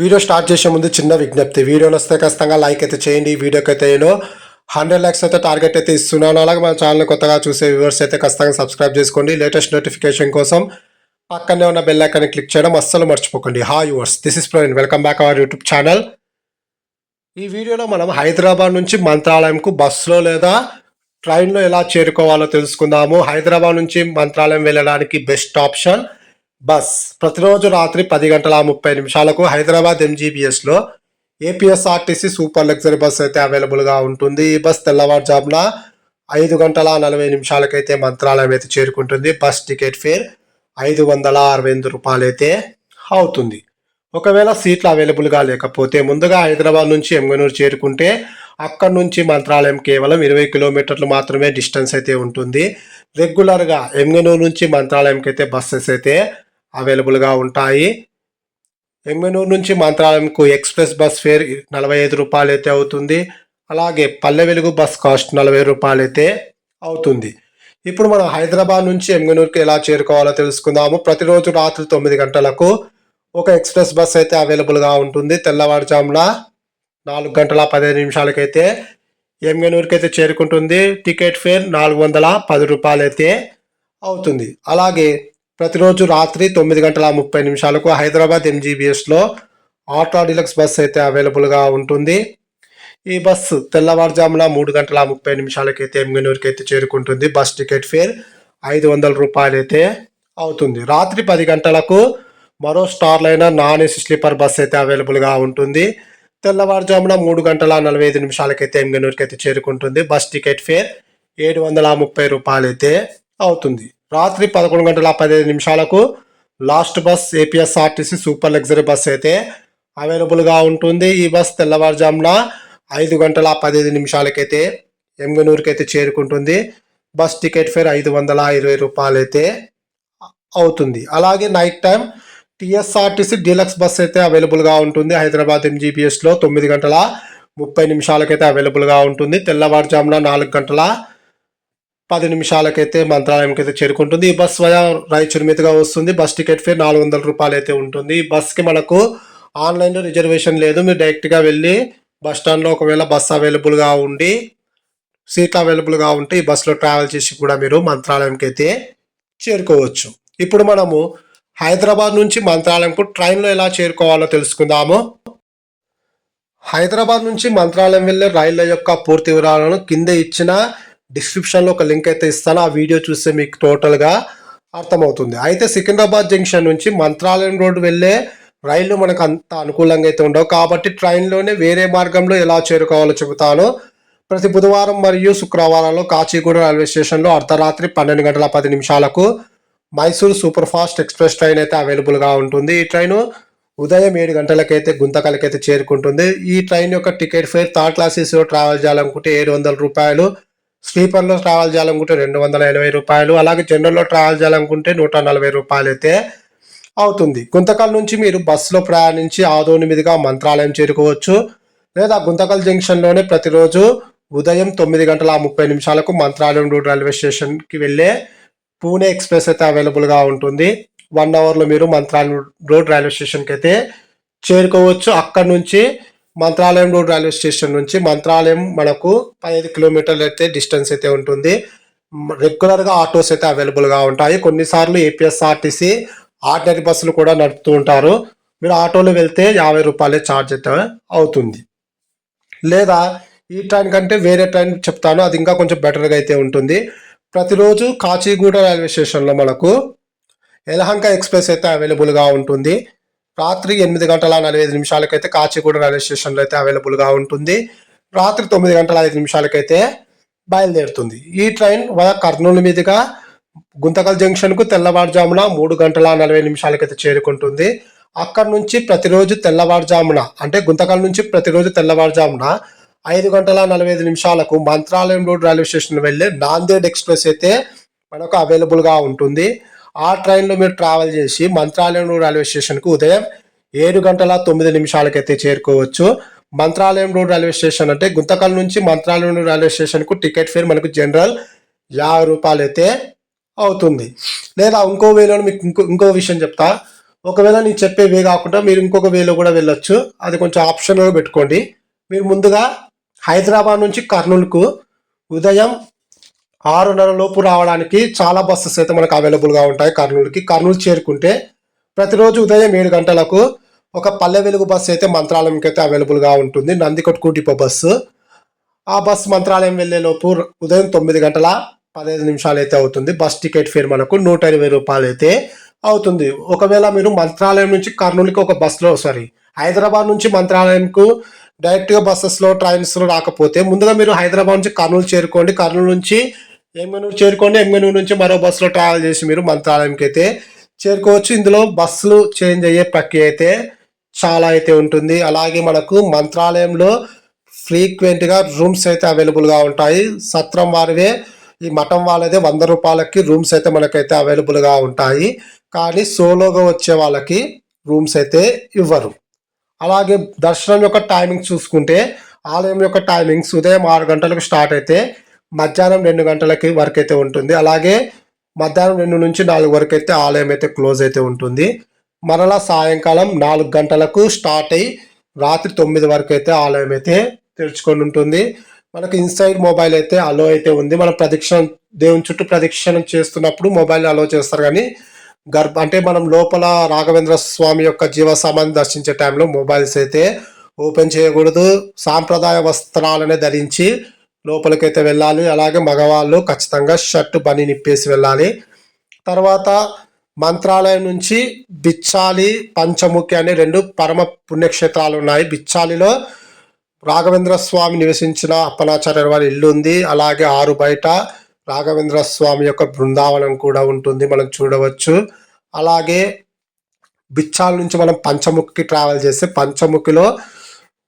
Video start చేసే ముందు చిన్న విజ్ఞప్తి. వీడియోలు వస్తే ఖచ్చితంగా లైక్ అయితే చేయండి వీడియోకి అయితే నేను హండ్రెడ్ ల్యాక్స్ అయితే టార్గెట్ అయితే ఇస్తున్నాను అలాగే మన ఛానల్ కొత్తగా చూసే వ్యూవర్స్ అయితే ఖచ్చితంగా సబ్స్క్రైబ్ చేసుకోండి. లేటెస్ట్ నోటిఫికేషన్ కోసం పక్కనే ఉన్న బెల్ ఐకాన్ని క్లిక్ చేయడం అస్సలు మర్చిపోకండి. Hi yours this is Praveen welcome back our YouTube channel ఈ వీడియోలో మనం హైదరాబాద్ నుంచి మంత్రాలయంకు బస్సులో లేదా ట్రైన్లో ఎలా చేరుకోవాలో తెలుసుకుందాము. హైదరాబాద్ నుంచి మంత్రాలయం వెళ్ళడానికి బెస్ట్ ఆప్షన్ బస్. ప్రతిరోజు రాత్రి పది గంటల ముప్పై నిమిషాలకు హైదరాబాద్ ఎంజీబీఎస్లో ఏపీఎస్ఆర్టీసీ సూపర్ లగ్జరీ బస్ అయితే అవైలబుల్గా ఉంటుంది. ఈ బస్ తెల్లవారుజామున ఐదు గంటల నలభై నిమిషాలకైతే మంత్రాలయం అయితే చేరుకుంటుంది. బస్ టికెట్ ఫేర్ ఐదు వందల అరవై ఎనిమిది రూపాయలు అయితే అవుతుంది. ఒకవేళ సీట్లు అవైలబుల్గా లేకపోతే ముందుగా హైదరాబాద్ నుంచి ఎంగనూరు చేరుకుంటే అక్కడి నుంచి మంత్రాలయం కేవలం ఇరవై కిలోమీటర్లు మాత్రమే డిస్టెన్స్ అయితే ఉంటుంది. రెగ్యులర్గా ఎంగనూరు నుంచి మంత్రాలయంకి అయితే బస్సెస్ అయితే అవైలబుల్గా ఉంటాయి. ఎమ్మెనూరు నుంచి మంత్రాలయంకు ఎక్స్ప్రెస్ బస్ ఫేర్ నలభై ఐదు రూపాయలు అయితే అవుతుంది. అలాగే పల్లె వెలుగు బస్ కాస్ట్ నలభై రూపాయలు అయితే అవుతుంది. ఇప్పుడు మనం హైదరాబాద్ నుంచి ఎమ్గనూరుకి ఎలా చేరుకోవాలో తెలుసుకుందాము. ప్రతిరోజు రాత్రి తొమ్మిది గంటలకు ఒక ఎక్స్ప్రెస్ బస్ అయితే అవైలబుల్గా ఉంటుంది. తెల్లవారుజామున నాలుగు గంటల పదిహేను నిమిషాలకైతే ఎమ్గనూరుకి అయితే చేరుకుంటుంది. టికెట్ ఫేర్ నాలుగు వందల పది రూపాయలు అయితే అవుతుంది. అలాగే ప్రతిరోజు రాత్రి తొమ్మిది గంటల ముప్పై నిమిషాలకు హైదరాబాద్ ఎంజీబీఎస్లో ఆటో డిలక్స్ బస్సు అయితే అవైలబుల్గా ఉంటుంది. ఈ బస్సు తెల్లవారుజామున మూడు గంటల ముప్పై నిమిషాలకైతే ఎమ్గనూరుకి అయితే చేరుకుంటుంది. బస్ టికెట్ ఫేర్ ఐదు వందల రూపాయలు అయితే అవుతుంది. రాత్రి పది గంటలకు మరో Starline non AC sleeper bus అయితే అవైలబుల్గా ఉంటుంది. తెల్లవారుజామున మూడు గంటల నలభై ఐదు నిమిషాలకైతే ఎమ్గనూరుకి అయితే చేరుకుంటుంది. బస్ టికెట్ ఫేర్ ఏడు వందల ముప్పై రూపాయలు అయితే అవుతుంది. రాత్రి పదకొండు గంటల పదిహేను నిమిషాలకు last bus APSRTC super luxury bus అయితే అవైలబుల్గా ఉంటుంది. ఈ బస్ తెల్లవారుజామున ఐదు గంటల పదిహేను నిమిషాలకైతే ఎంగనూరుకి అయితే చేరుకుంటుంది. బస్ టికెట్ ఫేర్ ఐదు వందల ఇరవై రూపాయలు అయితే అవుతుంది. అలాగే night time TSRTC deluxe bus అయితే అవైలబుల్గా ఉంటుంది. హైదరాబాద్ ఎంజీబీఎస్లో తొమ్మిది గంటల ముప్పై నిమిషాలకైతే అవైలబుల్గా ఉంటుంది. తెల్లవారుజామున నాలుగు గంటల పది నిమిషాలకైతే మంత్రాలయంకి అయితే చేరుకుంటుంది. ఈ బస్ వయా రాయచూరు మీదుగా వస్తుంది. బస్ టికెట్ ఫేర్ నాలుగు వందల రూపాయలు అయితే ఉంటుంది. ఈ బస్కి మనకు ఆన్లైన్లో రిజర్వేషన్ లేదు. మీరు డైరెక్ట్గా వెళ్ళి బస్ స్టాండ్లో ఒకవేళ బస్ అవైలబుల్గా ఉండి సీట్లు అవైలబుల్గా ఉంటే ఈ బస్సులో ట్రావెల్ చేసి కూడా మీరు మంత్రాలయంకి అయితే చేరుకోవచ్చు. ఇప్పుడు మనము హైదరాబాద్ నుంచి మంత్రాలయంకు ట్రైన్లో ఎలా చేరుకోవాలో తెలుసుకుందాము. హైదరాబాద్ నుంచి మంత్రాలయం వెళ్ళే రైళ్ళ యొక్క పూర్తి వివరాలను కింద ఇచ్చిన డిస్క్రిప్షన్లో ఒక లింక్ అయితే ఇస్తాను. ఆ వీడియో చూస్తే మీకు టోటల్గా అర్థమవుతుంది. అయితే సికింద్రాబాద్ జంక్షన్ నుంచి మంత్రాలయం రోడ్డు వెళ్ళే రైళ్ళు మనకు అంత అనుకూలంగా అయితే ఉండవు. కాబట్టి ట్రైన్లోనే వేరే మార్గంలో ఎలా చేరుకోవాలో చెబుతాను. ప్రతి బుధవారం మరియు శుక్రవారాల్లో కాచిగూడ రైల్వే స్టేషన్లో అర్ధరాత్రి పన్నెండు గంటల పది నిమిషాలకు Mysore super fast express train అయితే అవైలబుల్గా ఉంటుంది. ఈ ట్రైను ఉదయం ఏడు గంటలకైతే గుంతకలకైతే చేరుకుంటుంది. ఈ ట్రైన్ యొక్క టికెట్ ఫేర్ థర్డ్ క్లాస్ ఏసీలో ట్రావెల్ చేయాలనుకుంటే ఏడు వందల రూపాయలు స్లీపర్లో ట్రావెల్ చేయాలనుకుంటే రెండు వందల ఎనభై రూపాయలు అలాగే జనరల్లో ట్రావెల్ చేయాలనుకుంటే నూట నలభై రూపాయలు అయితే అవుతుంది. గుంతకల్ నుంచి మీరు బస్సులో ప్రయాణించి ఆదోని మీదుగా మంత్రాలయం చేరుకోవచ్చు. లేదా గుంతకల్ జంక్షన్లోనే ప్రతిరోజు ఉదయం తొమ్మిది గంటల ముప్పై నిమిషాలకు మంత్రాలయం రోడ్ రైల్వే స్టేషన్కి వెళ్ళే పూణే ఎక్స్ప్రెస్ అయితే అవైలబుల్గా ఉంటుంది. వన్ అవర్లో మీరు మంత్రాలయం రోడ్ రైల్వే స్టేషన్కి అయితే చేరుకోవచ్చు. అక్కడ నుంచి మంత్రాలయం రోడ్ రైల్వే స్టేషన్ నుంచి మంత్రాలయం మనకు పదిహేను కిలోమీటర్లు అయితే డిస్టెన్స్ అయితే ఉంటుంది. రెగ్యులర్గా ఆటోస్ అయితే అవైలబుల్గా ఉంటాయి. కొన్నిసార్లు ఏపీఎస్ఆర్టీసీ ఆర్డినరీ బస్సులు కూడా నడుపుతూ ఉంటారు. మీరు ఆటోలో వెళ్తే యాభై రూపాయలే ఛార్జ్ అయితే అవుతుంది. లేదా ఈ ట్రైన్ కంటే వేరే ట్రైన్ చెప్తాను. అది ఇంకా కొంచెం బెటర్గా అయితే ఉంటుంది. ప్రతిరోజు కాచిగూడ రైల్వే స్టేషన్లో మనకు ఎలహంక ఎక్స్ప్రెస్ అయితే అవైలబుల్గా ఉంటుంది. రాత్రి ఎనిమిది గంటల నలభై ఐదు నిమిషాలకైతే కాచిగూడ రైల్వే స్టేషన్లో అయితే అవైలబుల్గా ఉంటుంది. రాత్రి తొమ్మిది గంటల ఐదు నిమిషాలకైతే బయలుదేరుతుంది. ఈ ట్రైన్ వయా కర్నూలు మీదుగా గుంతకల్ జంక్షన్కు తెల్లవారుజామున మూడు గంటల నలభై నిమిషాలకైతే చేరుకుంటుంది. అక్కడ నుంచి ప్రతిరోజు తెల్లవారుజామున అంటే గుంతకల్ నుంచి ప్రతిరోజు తెల్లవారుజామున ఐదు గంటల నలభై ఐదు నిమిషాలకు మంత్రాలయం రోడ్ రైల్వే స్టేషన్ వెళ్ళే నాందేడ్ ఎక్స్ప్రెస్ అయితే మనకు అవైలబుల్గా ఉంటుంది. ఆ ట్రైన్లో మీరు ట్రావెల్ చేసి మంత్రాలయం రైల్వే స్టేషన్కు ఉదయం ఏడు గంటల తొమ్మిది నిమిషాలకైతే చేరుకోవచ్చు. మంత్రాలయం రోడ్ రైల్వే స్టేషన్ అంటే గుంతకల్ నుంచి మంత్రాలయం రైల్వే స్టేషన్కు టికెట్ ఫేర్ మనకు జనరల్ యాభై రూపాయలు అయితే అవుతుంది. లేదా ఇంకో వేలో మీకు ఇంకో ఇంకో విషయం చెప్తా. ఒకవేళ నేను చెప్పే వే కాకుండా మీరు ఇంకొక వేలో కూడా వెళ్ళొచ్చు. అది కొంచెం ఆప్షన్లో పెట్టుకోండి. మీరు ముందుగా హైదరాబాద్ నుంచి కర్నూలుకు ఉదయం ఆరున్నర లోపు రావడానికి చాలా బస్సెస్ అయితే మనకు అవైలబుల్గా ఉంటాయి కర్నూలుకి. కర్నూలు చేరుకుంటే ప్రతిరోజు ఉదయం ఏడు గంటలకు ఒక పల్లె వెలుగు బస్సు అయితే మంత్రాలయంకి అయితే అవైలబుల్గా ఉంటుంది. Nandikotkur depot bus. ఆ బస్సు మంత్రాలయం వెళ్ళే లోపు ఉదయం తొమ్మిది గంటల పదహైదు నిమిషాలు అయితే అవుతుంది. బస్ టికెట్ ఫేర్ మనకు నూట ఇరవై రూపాయలు అయితే అవుతుంది. ఒకవేళ మీరు మంత్రాలయం నుంచి కర్నూలుకి ఒక బస్సులో సారీ హైదరాబాద్ నుంచి మంత్రాలయంకు డైరెక్ట్గా బస్సెస్లో ట్రైన్స్లో రాకపోతే ముందుగా మీరు హైదరాబాద్ నుంచి కర్నూలు చేరుకోండి. కర్నూలు నుంచి ఎమ్మెనూరు చేరుకోండి ఎమ్మెనూరు నుంచి మరో బస్సులో ట్రావెల్ చేసి మీరు మంత్రాలయంకి అయితే చేరుకోవచ్చు. ఇందులో బస్సులు చేంజ్ అయ్యే ప్రక్రియ అయితే చాలా అయితే ఉంటుంది. అలాగే మనకు మంత్రాలయంలో ఫ్రీక్వెంట్గా రూమ్స్ అయితే అవైలబుల్గా ఉంటాయి. సత్రం వారివే ఈ మఠం వాళ్ళదే వంద రూపాయలకి రూమ్స్ అయితే మనకైతే అవైలబుల్గా ఉంటాయి. కానీ సోలోగా వచ్చే వాళ్ళకి రూమ్స్ అయితే ఇవ్వరు. అలాగే దర్శనం యొక్క టైమింగ్ చూసుకుంటే ఆలయం యొక్క టైమింగ్స్ ఉదయం ఆరు గంటలకు స్టార్ట్ అయితే మధ్యాహ్నం రెండు గంటలకి వరకు అయితే ఉంటుంది. అలాగే మధ్యాహ్నం రెండు నుంచి నాలుగు వరకు అయితే ఆలయం అయితే క్లోజ్ అయితే ఉంటుంది. మరలా సాయంకాలం నాలుగు గంటలకు స్టార్ట్ అయ్యి రాత్రి తొమ్మిది వరకు అయితే ఆలయం అయితే తెరుచుకొని ఉంటుంది. మనకు ఇన్సైడ్ మొబైల్ అయితే అలో అయితే ఉంది. మనం ప్రదక్షిణ దేవుని చుట్టూ ప్రదక్షిణ చేస్తున్నప్పుడు మొబైల్ అలో చేస్తారు. కానీ గర్భ అంటే మనం లోపల రాఘవేంద్ర స్వామి యొక్క జీవ సమాధిని దర్శించే టైంలో మొబైల్స్ అయితే ఓపెన్ చేయకూడదు. సాంప్రదాయ వస్త్రాలనే ధరించి లోపలికైతే వెళ్ళాలి. అలాగే మగవాళ్ళు ఖచ్చితంగా షర్ట్ బని నిప్పేసి వెళ్ళాలి. తర్వాత మంత్రాలయం నుంచి బిచ్చాలి పంచముఖి అనే రెండు పరమ పుణ్యక్షేత్రాలు ఉన్నాయి. బిచ్చాలిలో రాఘవేంద్ర స్వామి నివసించిన అప్పనాచార్య వారి ఇల్లు ఉంది. అలాగే ఆరు బయట రాఘవేంద్ర స్వామి యొక్క బృందావనం కూడా ఉంటుంది. మనం చూడవచ్చు. అలాగే బిచ్చాల నుంచి మనం పంచముఖికి ట్రావెల్ చేస్తే పంచముఖిలో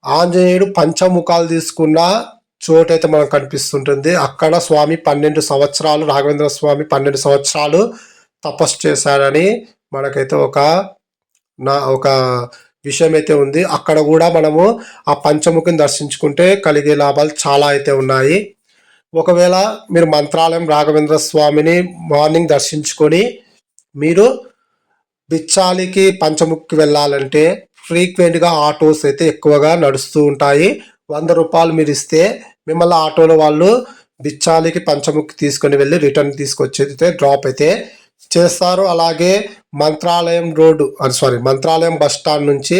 ఆంజనేయుడు పంచముఖాలు తీసుకున్న చోటు అయితే మనకు కనిపిస్తుంటుంది. అక్కడ స్వామి పన్నెండు సంవత్సరాలు రాఘవేంద్ర స్వామి పన్నెండు సంవత్సరాలు తపస్సు చేశారని మనకైతే ఒక నా ఒక విషయం అయితే ఉంది. అక్కడ కూడా మనము ఆ పంచముఖిని దర్శించుకుంటే కలిగే లాభాలు చాలా అయితే ఉన్నాయి. ఒకవేళ మీరు మంత్రాలయం రాఘవేంద్ర స్వామిని మార్నింగ్ దర్శించుకొని మీరు బిచ్చాలికి పంచముఖికి వెళ్ళాలంటే ఫ్రీక్వెంట్గా ఆటోస్ అయితే ఎక్కువగా నడుస్తూ ఉంటాయి. వంద రూపాయలు మీరు ఇస్తే మిమ్మల్ని ఆటోలో వాళ్ళు బిచ్చాలికి పంచముఖి తీసుకొని వెళ్ళి రిటర్న్ తీసుకొచ్చి డ్రాప్ అయితే చేస్తారు. అలాగే Mantralayam road sorry Mantralayam bus stand నుంచి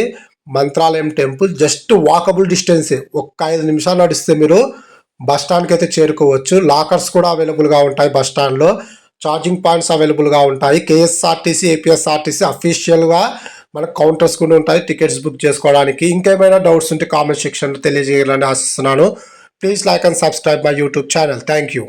మంత్రాలయం టెంపుల్ జస్ట్ వాకబుల్ డిస్టెన్సే. ఒక్క ఐదు నిమిషాలు నడిస్తే మీరు బస్ స్టాండ్కి అయితే చేరుకోవచ్చు. లాకర్స్ కూడా అవైలబుల్గా ఉంటాయి బస్ స్టాండ్లో. ఛార్జింగ్ పాయింట్స్ అవైలబుల్గా ఉంటాయి. కేఎస్ఆర్టీసీ ఏపీఎస్ఆర్టీసీ అఫీషియల్గా మనకు కౌంటర్స్ కూడా ఉంటాయి టికెట్స్ బుక్ చేసుకోవడానికి. ఇంకేమైనా డౌట్స్ ఉంటే కామెంట్ సెక్షన్లో తెలియజేయాలని ఆశిస్తున్నాను. Please like and subscribe my YouTube channel thank you